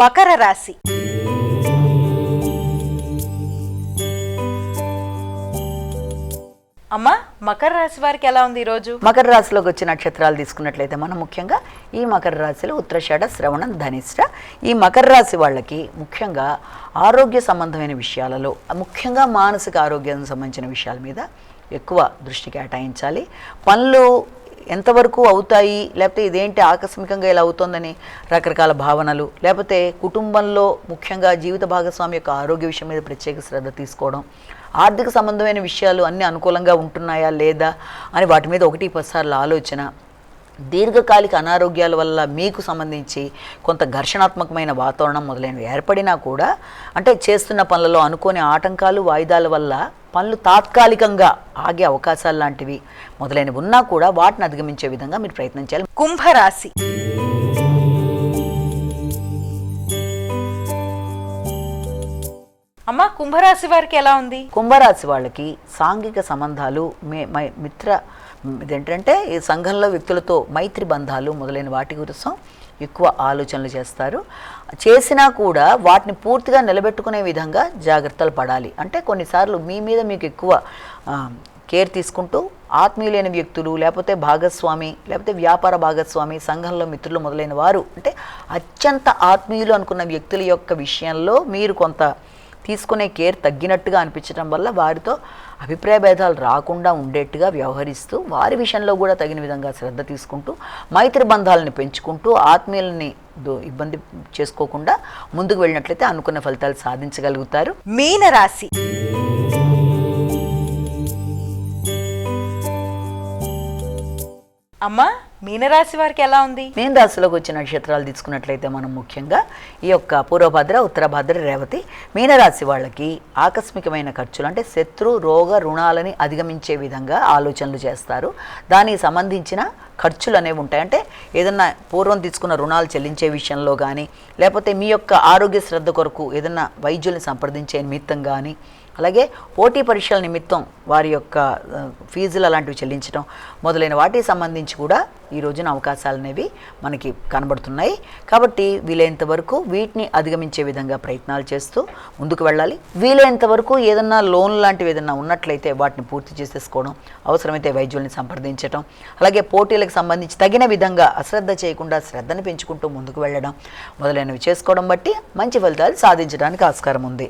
మకర రాశి. అమ్మా మకర రాశి వారికి ఎలా ఉంది ఈరోజు? మకర రాశిలోకి వచ్చే నక్షత్రాలు తీసుకున్నట్లయితే మనం ముఖ్యంగా ఈ మకర రాశిలో ఉత్తరాషాఢ శ్రవణం ధనిష్ట. ఈ మకర రాశి వాళ్ళకి ముఖ్యంగా ఆరోగ్య సంబంధమైన విషయాలలో ముఖ్యంగా మానసిక ఆరోగ్యానికి సంబంధించిన విషయాల మీద ఎక్కువ దృష్టి కేటాయించాలి. పనులు ఎంతవరకు అవుతాయి? లేకపోతే ఇదేంటి ఆకస్మికంగా ఇలా అవుతోందని రకరకాల భావనలు. లేకపోతే కుటుంబంలో ముఖ్యంగా జీవిత భాగస్వామి యొక్క ఆరోగ్య విషయం మీద ప్రత్యేక శ్రద్ధ తీసుకోవడం. ఆర్థిక సంబంధమైన విషయాలు అన్నీ అనుకూలంగా ఉంటున్నాయా లేదా అని వాటి మీద ఒకటి పదిసార్లు ఆలోచన. దీర్ఘకాలిక అనారోగ్యాల వల్ల మీకు సంబంధించి కొంత ఘర్షణాత్మకమైన వాతావరణం మొదలైనవి ఏర్పడినా కూడా అంటే చేస్తున్న పనులలో అనుకోని ఆటంకాలు వాయిదాల వల్ల పనులు తాత్కాలికంగా ఆగే అవకాశాలు లాంటివి మొదలైనవి ఉన్నా కూడా వాటిని అధిగమించే విధంగా మీరు ప్రయత్నం చేయాలి. కుంభరాశి అమ్మ కుంభరాశి వారికి ఎలా ఉంది? కుంభరాశి వాళ్ళకి సాంఘిక సంబంధాలు మే మై- మిత్ర ఇదేంటంటే ఈ సంఘంలో వ్యక్తులతో మైత్రి బంధాలు మొదలైన వాటి కోసం ఎక్కువ ఆలోచనలు చేస్తారు. చేసినా కూడా వాటిని పూర్తిగా నిలబెట్టుకునే విధంగా జాగ్రత్తలు పడాలి. అంటే కొన్నిసార్లు మీ మీద మీకు ఎక్కువ కేర్ తీసుకుంటూ ఆత్మీయులైన వ్యక్తులు లేకపోతే భాగస్వామి లేకపోతే వ్యాపార భాగస్వామి సంఘంలో మిత్రులు మొదలైన వారు అంటే అత్యంత ఆత్మీయులు అనుకున్న వ్యక్తుల యొక్క విషయంలో మీరు కొంత తీసుకునే కేర్ తగ్గినట్టుగా అనిపించడం వల్ల వారితో అభిప్రాయ భేదాలు రాకుండా ఉండేట్టుగా వ్యవహరిస్తూ వారి విషయంలో కూడా తగిన విధంగా శ్రద్ధ తీసుకుంటూ మైత్రి బంధాలను పెంచుకుంటూ ఆత్మీయులని ఇబ్బంది చేసుకోకుండా ముందుకు వెళ్ళినట్లయితే అనుకున్న ఫలితాలు సాధించగలుగుతారు. మీనరాశి. అమ్మా మీనరాశి వారికి ఎలా ఉంది? మీనరాశిలోకి వచ్చిన నక్షత్రాలు తీసుకున్నట్లయితే మనం ముఖ్యంగా ఈ యొక్క పూర్వభద్ర ఉత్తరభద్ర రేవతి మీనరాశి వాళ్ళకి ఆకస్మికమైన ఖర్చులు అంటే శత్రు రోగ రుణాలని అధిగమించే విధంగా ఆలోచనలు చేస్తారు. దానికి సంబంధించిన ఖర్చులు అనేవి ఉంటాయి. అంటే ఏదన్నా పూర్వం తీసుకున్న రుణాలు చెల్లించే విషయంలో కానీ లేకపోతే మీ యొక్క ఆరోగ్య శ్రద్ధ కొరకు ఏదన్నా వైద్యుల్ని సంప్రదించే నిమిత్తం కానీ అలాగే పోటీ పరీక్షల నిమిత్తం వారి యొక్క ఫీజులు అలాంటివి చెల్లించడం మొదలైన వాటికి సంబంధించి కూడా ఈ రోజున అవకాశాలు అనేవి మనకి కనబడుతున్నాయి. కాబట్టి వీలైనంత వరకు వీటిని అధిగమించే విధంగా ప్రయత్నాలు చేస్తూ ముందుకు వెళ్ళాలి. వీలైనంత వరకు ఏదన్నా లోన్ లాంటివి ఏదన్నా ఉన్నట్లయితే వాటిని పూర్తి చేసేసుకోవడం అవసరమైతే వైద్యుల్ని సంప్రదించడం అలాగే పోటీలకు సంబంధించి తగిన విధంగా అశ్రద్ధ చేయకుండా శ్రద్ధను పెంచుకుంటూ ముందుకు వెళ్ళడం మొదలైనవి చేసుకోవడం బట్టి మంచి ఫలితాలు సాధించడానికి ఆస్కారం ఉంది.